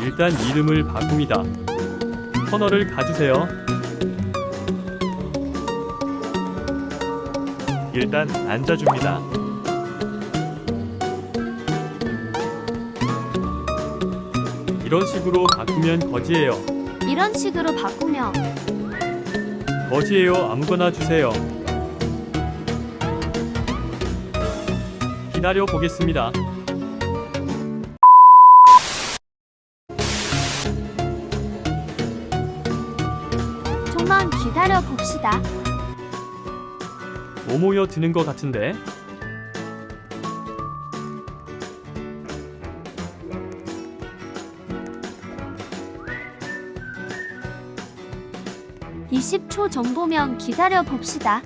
일단 이름을 바꿉니다. 터널을 가주세요. 일단 앉아줍니다. 이런 식으로 바꾸면 거지예요. 이런 식으로 바꾸면 거지예요. 아무거나 주세요. 기다려 보겠습니다. 좀만 기다려 봅시다. 뭐 모여 드는 것 같은데? (20초) 정도면 기다려 봅시다.